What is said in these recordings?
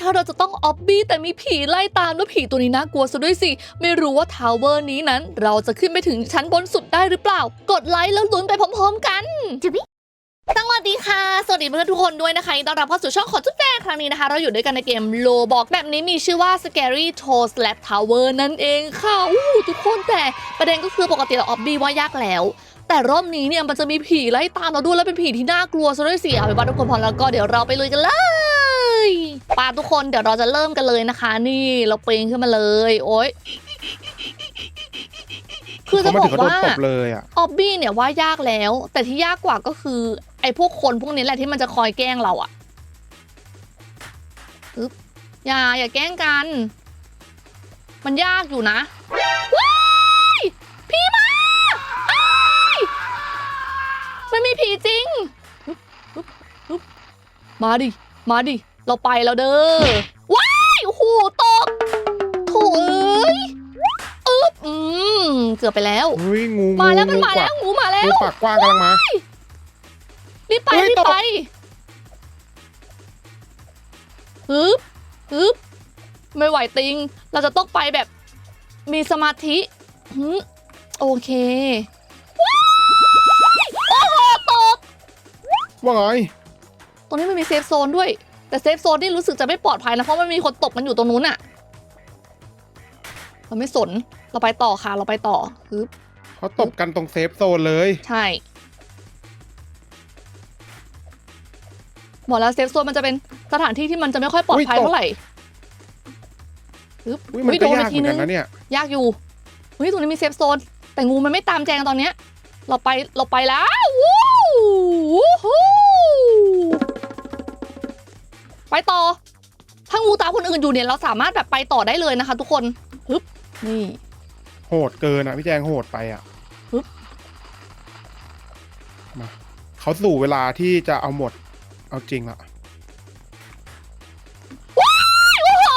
ถ้าเราจะต้องออบบี้แต่มีผีไล่ตามแล้วผีตัวนี้น่ากลัวซะด้วยสิ ไม่รู้ว่าทาวเวอร์นี้นั้น เราจะขึ้นไปถึงชั้นบนสุดได้หรือเปล่า กดไลค์แล้วลุ้นไปพร้อม ๆ กันจุบิสวัสดีค่ะ สวัสดีเพื่อนทุกคนด้วยนะคะยินดีต้อนรับเข้าสู่ช่องของจุ๊บแจงครั้งนี้นะคะ เราอยู่ด้วยกันในเกมโลบอกแบบนี้มีชื่อว่า Scary Toast Lab Tower นั่นเองค่ะอู้หูทุกคนแต่ประเด็นก็คือปกติเราออบบี้ว่ายากแล้ว แต่รอบนี้เนี่ยมันจะมีผีไล่ตามเราด้วยแล้วเป็นผีที่น่ากลัวซะด้วยสิเอาเป็นว่าทุกคนพร้อมแล้วก็เดี๋ยวเราไปลุยกันเลยปาทุกคนเดี๋ยวเราจะเริ่มกันเลยนะคะ นี่เราปีนขึ้นมาเลย โอ๊ยคือจะเขามาบถึองกก็โดนว่าตบเลยอะออบบี้เนี่ยว่ายากแล้ว แต่ที่ยากกว่าก็คือ ไอ้พวกคนพวกนี้แหละที่มันจะคอยแกล้งเราอะอึ๊บอย่าอย่าแกล้งกัน มันยากอยู่นะว้า มันมีผีจริงอึ๊บอึ๊บอึ๊บมาดิ มาดิ เราไปแล้วเด้อ ว้ายโอ้โหตกโถ่เอ้ยอึ๊บอืมเกือบไปแล้ว เฮ้ยงูมาแล้วมันงูมาแล้วงูมาแล้ว งูปากกว้างกำลังมา รีบไปเฮ้ยรีบตก ไปฮึบฮึบไม่ไหวติง เราจะต้องไปแบบมีสมาธิหึโอเค ว่าไง ตรงนี้มันมีเซฟโซนด้วย แต่เซฟโซนนี่รู้สึกจะไม่ปลอดภัยนะ เพราะมันมีคนตกมันอยู่ตรงนู้นอะเราไม่สน เราไปต่อค่ะ เราไปต่อฮึบเขาตบกันตรงเซฟโซนเลย ใช่บอกแล้วเซฟโซนมันจะเป็นสถานที่ที่มันจะไม่ค่อยปลอดภัยเท่าไหร่ฮึบอุ้ยมันเฮ้ยก็โดนไปยากเหทีมือนนึกังนนะเนี่ยยากอยู่เฮ้ยตรงนี้มีเซฟโซน แต่งูมันไม่ตามแจงตอนเนี้ย เราไป เราไปแล้ววู้วู้ฮู้ ไปต่อ ถ้างูตามคนอื่นอยู่เนี่ยเราสามารถแบบไปต่อได้เลยนะคะ ทุกคนฮึบนี่ โหดเกินอะพี่แจงโหดไปอะปึ๊บ มาเขาสู่เวลาที่จะเอาหมด เอาจริงละโอ้โห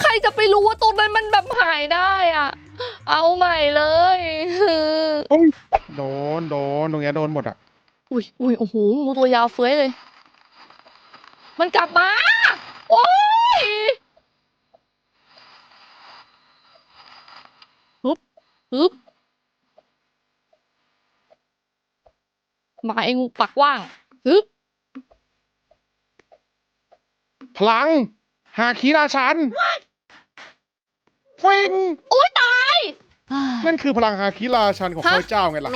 ใครจะไปรู้ว่าตรงนั้นมันแบบหายได้อะเอาใหม่เลย โดน โดน ตรงเนี้ยโดนหมดอะ อุ้ยอุ้ยโอ้โหงูตัวยาวเฟ้ยเลย มันกลับมา โอ้ยฮึบฮึบมาเองงูปากว่างฮึบพลัง หาคีราชันฟิงโอ้ยตาย นั่นคือพลังหาคีราชันของฮะข้าพเจ้าไงล่ะ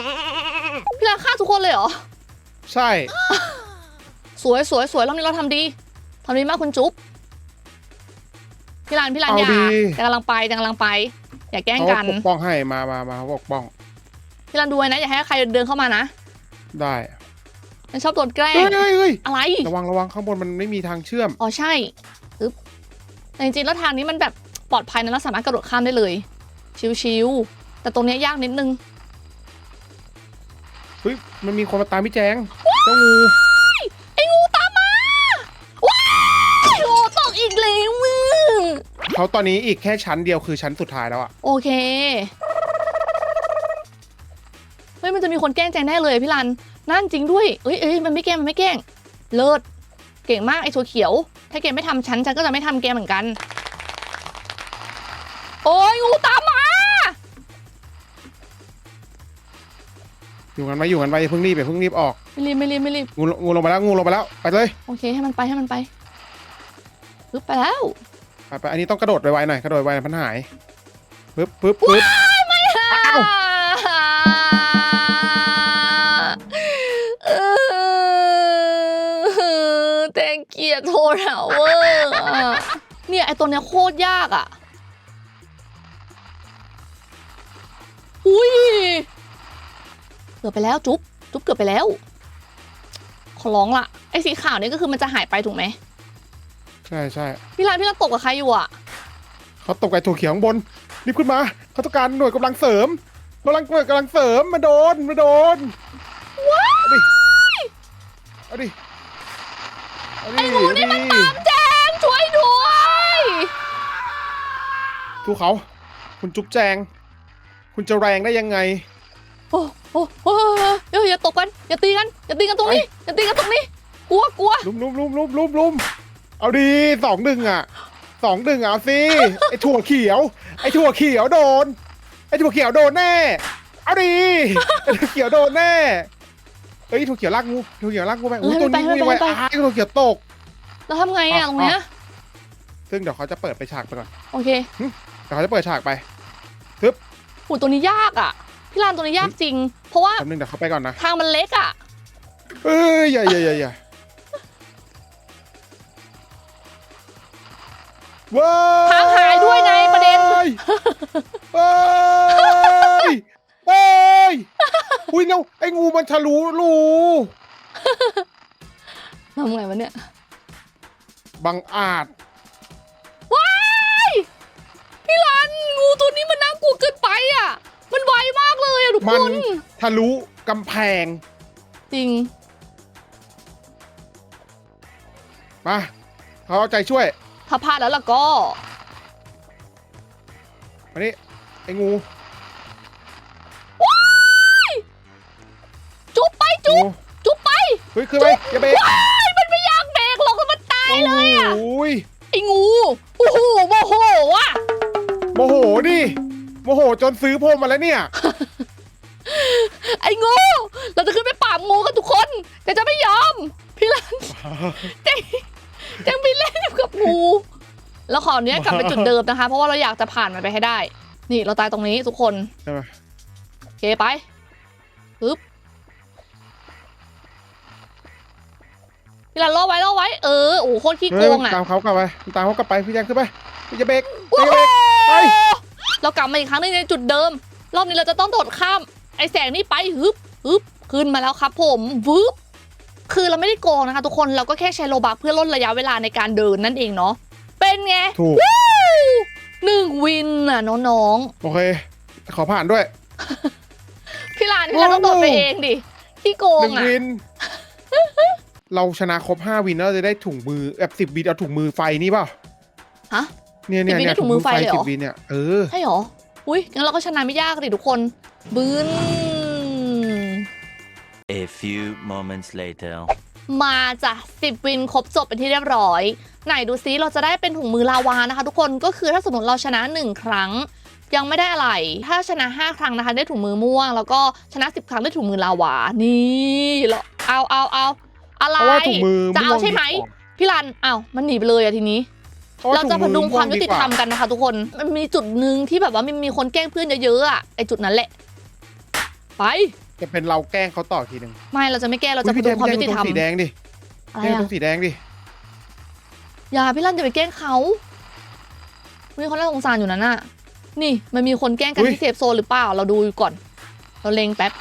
พี่ลาฆ่าทุกคนเลยเหรอ ใช่ สวยสวยสวยรอบนี้เราทำดีทำดีมากคุณจุ๊บพี่ลานพี่ลานเอาอย่าดีจะกำลังไปจะกำลังไป อย่าแกล้งเขากันปกป้องให้มามามาเขาปกป้องพี่ลานดูไว้นะ อย่าให้ใครเดินเข้ามานะได้มันชอบโดนแกล้เฮ้งยเฮ้ยเฮ้ยอะไร ระวังระวังข้างบนมันไม่มีทางเชื่อม อ๋อใช่ปึ๊บแต่จริงๆแล้วทางนี้มันแบบปลอดภัยนะเราสามารถกระโดดข้ามได้เลย ชิวๆแต่ตรงเนี้ยยากนิดนึงเฮ้ยมันมีคนมาตามพี่แจงเจ้างูไอ้งูตามมาว้ายโอ้ตกอีกแล้วมึงเขาตอนนี้อีกแค่ชั้นเดียวคือชั้นสุดท้ายแล้วอะโอเคเฮ้ยมันจะมีคนแกล้งแจงแน่เลยพี่ลันนั่นจริงด้วยเอ้ยเอ้ยมันไม่แกล้งมันไม่แกล้งเลิศเก่งมากไอ้ถั่วเขียว ถ้าแกไม่ทำฉันฉันก็จะไม่ทำแกเหมือนกัน โอ้ยงูตา อยู่กันไว้อยู่กันไว้อย่าเพิ่งรีบอย่าเพิ่งรีบออกไม่รีบไม่รีบไม่รีบงูงูลงไปแล้วงูลงไปแล้วไปเลยโอเคให้มันไปให้มันไปปึ๊บไปแล้วไปไปอันนี้ต้องกระโดดไวๆหน่อยกระโดดไวๆหน่อยพันหายปึ๊บปึ๊บปึ๊บอ้าวเออแต่เกียรโทรหาเวอร์อะเนี่ยไอตัวเนี้ยโคตรยากอะอุ้ย เกือบไปแล้วจุ๊บจุ๊บเกือบไปแล้ว ขอร้องละไอสีขาวนี่ก็คือมันจะหายไปถูกไหมใช่ใช่พี่ลานพี่ลานตกกับใครอยู่อะเขาตกไก่ถั่วเขียวข้างบนรีบขึ้นมาเขาต้องการหน่วยกำลังเสริมกำลังหน่วยกำลังเสริมมาโดนมาโดนว้าวเอาดิเอาดิไอ้งูนี่มันตามแจงช่วยด้วยทุกเขา คุณจุ๊บแจง คุณจะแรงได้ยังไง โอ้โอ้โอ้เดี๋ยอย่าตกกัน อย่าตีกัน อย่าตีกันตรงนี้ อย่าตีกันตรงนี้ กลัวกลัวลุมลุมลุมลุมลุมลุมเอาดีสองหนึ่งอะสองหนึ่งเอาสิ ไอ้ถั่วเขียว ไอ้ถั่วเขียวโดน ไอ้ถั่วเขียวโดนแน่ เอาดีไอถั่วเขียวโดนแน่ เอ้ยถั่วเขียวลากงูถั่วเขียวลากงูไปอุ้ยตัวนี้งูยังไงอ้ายถั่วเขียวตกแล้วทำไงอะตรงเนี้ย ซึ่งเดี๋ยวเขาจะเปิดไปฉากไปก่อน โอเค เดี๋ยวเขาจะเปิดฉากไป ทึบโหตัวนี้ยากอะ พี่ลานตัวนี้ยากจริง เพราะว่าแป๊บนึงเดี๋ยวเขาไปก่อนนะ ทางมันเล็กอะ เอ้ยอย่าอย่าอย่าอย่าว้ายทางหายด้วยไงประเด็นเฮ้ยเฮ้ยเฮ้ยอุ้ยเนาไอ้งูมันทะลุรูทำไงวะเนี่ย บังอาจ ว้าย พี่ลันงูตัวนี้มันน่ากลัวเกินไปอะมันไวมากเลยอะทุกมัคนนทะลุกำแพงจริง มาเขาเอาใจช่วยถ้าพลาดแล้วล่ะก็มานี่ไอ้งูจุ๊บไปงูจุ๊บจุ๊บไปเฮ้ยคือไปอย่าเบรกว้ายมันไม่อยากเบรกหรอกมันตายเลยอะโอ้ยไอ้งูโอ้โหโมโหว่ะโมโหดิโมโหจนซื้อพรมมาแล้วเนี่ย ไอ้งูเราจะขึ้นไปปราบงูกันทุกคนแต่จะไม่ยอม พี่ ลันเจงเจงไปเล่นอยู่กับงู แล้วขอเนี้ยกลับไปจุดเดิมนะคะ เพราะว่าเราอยากจะผ่านมันไปให้ได้ นี่เราตายตรงนี้ทุกคนใช่ไหมโอเคไปปึ๊บพี่ลันล่อไว้ล่อไว้ เออ โอ้โหโคตรขี้โกเฮ้ยงอะตามเขากลับไปตามเขากลับไปพี่แจงขึ้นไปพี่จะเบรกโอ้พี่จะโหเบรกไปเรากลับมาอีกครั้งหนึงในจุดเดิม รอบนี้เราจะต้องโดดข้าม ไอ้แสงนี่ไปฮึบฮึบขึ้นมาแล้วครับผมวึบ คือเราไม่ได้โกงนะคะ ทุกคนเราก็แค่ใช้โลบักเพื่อลดระยะเวลาในการเดินนั่นเองเนาะเป็นไงถูก วู้หนึ่งวินน่ะน้องโอเค ขอผ่านด้วย ๆพี่ลานพี่ลานต้องโดดไปเองดิขี้โกหงนึ่งอะวิน เราชนะครบห้าวินแล้วเราจะได้ถุงมือแบบสิบวินเอาถุงมือไฟนี่เปล่าฮะ เนี่ยเนี่ย10วินเนี่ยได้ถุงมือไฟเลยเหรอ สิบวินเนี่ยเออ ใช่หรอ อุ้ยงั้นเราก็ชนะไม่ยากดิทุกคน บืน A few moments later. มาจ้ะสิบวินครบจบเป็นที่เรียบร้อย ไหนดูซิเราจะได้เป็นถุงมือลาวานะคะ ทุกคนก็คือถ้าสมมติเราชนะ 1 ครั้ง ยังไม่ได้อะไร ถ้าชนะ 5 ครั้งนะคะ ได้ถุงมือม่วง แล้วก็ชนะ 10 ครั้งได้ถุงมือลาวา นี่เราเอาเอาเอาอะไรเพราะว่าถุงมือจะเอาใช่ไหมวงดีกว่าพี่รันอ้าวมันหนีไปเลยอะทีนี้พะเราจะถุพงดุงความยุวติธรรมดีกกันนะคะ ทุกคน มันมีจุดหนึ่งที่แบบว่ามันมีคนแกล้งเพื่อนเยอะๆอะไอจุดนั้นแหละ ไป จะเป็นเราแกล้งเขาต่อทีหนึ่งไม่เราจะไม่แกล้งเราจะอุ๊ยพดุงความยุพี่ติแจธรรมงสีแดงดิอะไรแดงตรอะงสีแดงดิอย่าพี่รันจะไปแกล้งเขามีคนน่าสงสารอยู่นั่นน่ะ นี่มันมีคนแกล้งกันที่เซฟโซนหรือเปล่า เราดูก่อน เราเล็งแป๊บ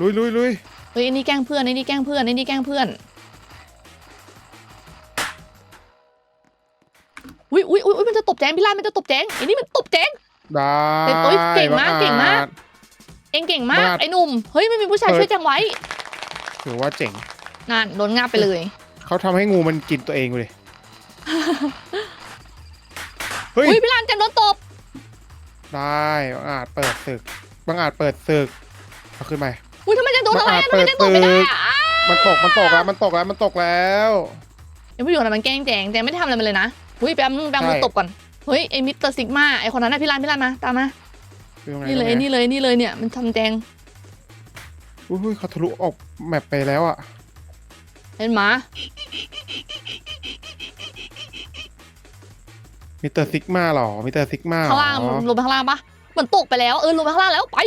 ลุยลุยลุยเฮ้ยไอ้นี่แกล้งเพื่อนไอ้นี่แกล้งเพื่อนไอ้นี่แกล้งเพื่อนอุ้ยอุ้ยอุ้ยอุ๊ยมันจะตบแจงพี่รันมันจะตบแจงไอ้นี่มันตบแจงได้เป็นโอ๊ยเก่งมากเก่งมากบัอจ เองเก่งมากมาก ไอ้หนุ่ม เฮ้ยไม่มีผู้ชายเปิดช่วยแจงไว้ ถือว่าเจ๋งนั่นโดนงาบไปเลย เขาทำให้งูมันกินตัวเองเลย เฮ้ย อุ้ยพี่รันแจงโดนตบ ได้บังอาจเปิดศึกบังอาจเปิดศึกเอาขึ้นไปอุ้ยทำไมแจงโดนอะไรมันอาจอะทำไมแจงตบไม่ได้อะอ้ามันตกมันตกแล้วมันตกแล้วมันตกแล้วยังไม่อยู่นะมันแกล้งแจงแจงไม่ได้ทำอะไรมันเลยนะ อุ้ยแปมแปมมือใช่ตบก่อน เฮ้ยไอ้มิสเตอร์ซิกมาไอ้คนนั้นนะพี่รันพี่รันมาตามมาอยู่ ตรงไหนี่เลยตรงไหนี่เลยนี่เลยเนี่ยมันทำแจงอุ้ยเขาทะลุออกแมปไปแล้วอะเห็นหมามิสเตอร์ซิกมาหรอมิสเตอร์ซิกมาหรอข้างล่างลงไปข้างล่างปะเหมือนตกไปแล้วเออลงไปข้างล่างแล้วไป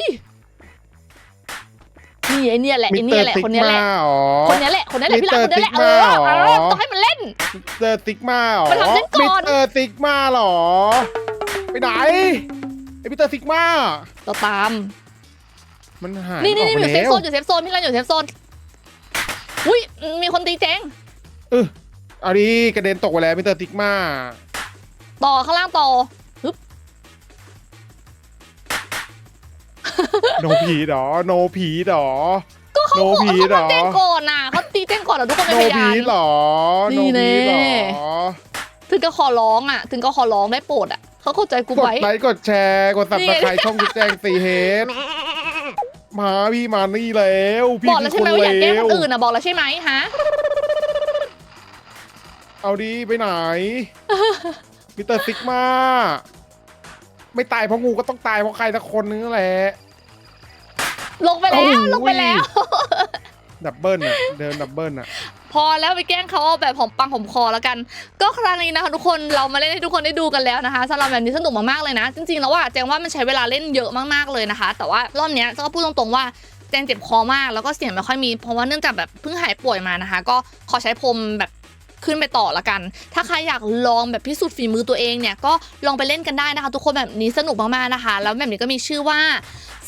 นี่ไอ้เนี่ยแหละมิไอ้สเตเนี่อยร์แหละซิกคนเนี้ยแหมาละหรอคนเนี้ยแหละคนเนี้ยแหละพี่รันคนเนี้ยแหละเอ Mr. อ Sigma เอเหรออต้องให้มันเล่นมิสเตอร์ซิกมาหรอมาทำฉันก่อนมิสเตอร์ซิกมาหรอไปไหน ไอมิสเตอร์ซิกมาเราตาม มันหายนี่นี่ออกนี่ไปอยู่เซฟแล้วโซนอยู่เซฟโซนพี่รันอยู่เซฟโซน อุ้ยมีคนตีแจง เออเอาดีกระเด็นตกไปแล้วมิสเตอร์ซิกมาต่อข้างล่างต่อโนผีดอโนผีดอ ก็เขาโนผีเขาเหรอ มาแจ้งก่อนน่ะเขาตีแจ้งก่อนเหรอทุกคนเป็นโนพยาผีน หรอนี่โนผีหรอแน่ ถึงก็ขอร้องอะ ถึงก็ขอร้องได้โปรดอะเขาเข้าใจกูกดไว้ไลค์กดแชร์กดสับนี่ สไครช่องจุดแจงสีเฮดมาพี่มานี่แล้วพี่บอกแล้วใช่ไหมว่าอย่าแกล้งคนอื่นนะอะบอกแล้วใช่ไหมฮะเอาดีไปไหน มิสเตอร์ซิกมา ไม่ตายเพราะงูก็ต้องตายเพราะใครสักคนนึงนั่นแหละ ลงไปแล้วโอ้โหลงไปแล้ว ดับเบิลอะเดินดับเบิลอะ พอแล้วไปแกล้งเขาแบบหอมปังหอมคอแล้วกัน ก็ครั้งนี้นะคะทุกคนเรามาเล่นให้ทุกคนได้ดูกันแล้วนะคะสำหรับแบบนี้สนุกมากๆเลยนะ จริงๆแล้วว่าแจงว่ามันใช้เวลาเล่นเยอะมากๆเลยนะคะ แต่ว่ารอบนี้ก็พูดตรงๆว่าแจงเจ็บคอมากแล้วก็เสียงไม่ค่อยมีเพราะว่าเนื่องจากแบบเพิ่งหายป่วยมานะคะ ก็ขอใช้พรมแบบขึ้นไปต่อละกัน ถ้าใครอยากลองแบบพิสูจน์ฝีมือตัวเองเนี่ยก็ลองไปเล่นกันได้นะคะ ทุกคนแบบนี้สนุกมากๆนะคะ แล้วแบบนี้ก็มีชื่อว่า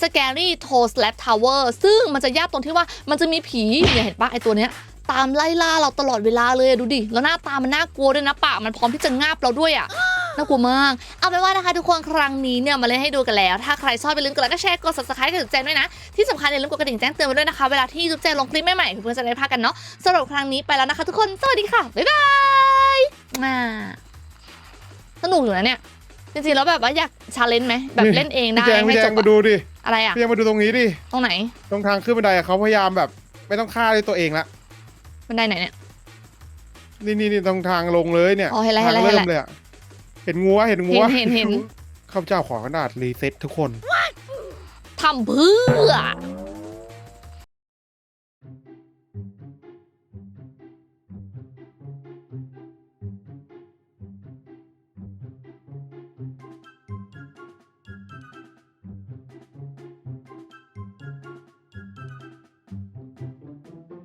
Scary Toe Slap Tower ซึ่งมันจะยากตรงที่ว่ามันจะมีผีเนี่ยเห็นปะไอตัวเนี้ย ตามไล่ล่าเราตลอดเวลาเลยอะดูดิ แล้วหน้าตามันน่ากลัวด้วยนะปากมันพร้อมที่จะงาบเราด้วยอะน่ากลัวมาก เอาเป็นว่านะคะทุกคนครั้งนี้เนี่ยมาเล่นให้ดูกันแล้ว ถ้าใครชอบไปลืมกดไลค์ก็แชร์กด subscribe กับจุ๊บแจงด้วยนะ ที่สำคัญอย่าลืมกดกระดิ่งแจ้งเตือนไว้ด้วยนะคะ เวลาที่จุ๊บแจงลงคลิปใหม่ๆเพื่อนๆจะได้พลาดกันเนาะสำหรับครั้งนี้ไปแล้วนะคะ ทุกคน สวัสดีค่ะ บ๊ายบายอ่าสนุกอยู่นะเนี่ย จริงๆแล้วแบบว่าอยากชาเลนจ์ไหมแบบเล่นเองได้พี่แจงให้พี่แจจงบมาอะดูดิอะไรอะพี่แจงมาดูตรงนี้ดิ ตรงไหน ตรงทางขึ้นบันไดอะเขาพยายามแบบ ไม่ต้องฆ่าด้วยตัวเองละ บันไดไหนเนี่ย นี่นี่นี่ตรงทางลงเลยเนี่ย อ๋อเห็นแล้วทางเห็นแล้วเริ่มเลยอะเห็นงัวเห็นงัวเห็นเห็นเห็น ข้าพเจ้าขอกระดาษรีเซ็ตทุกคนทำเพื่อ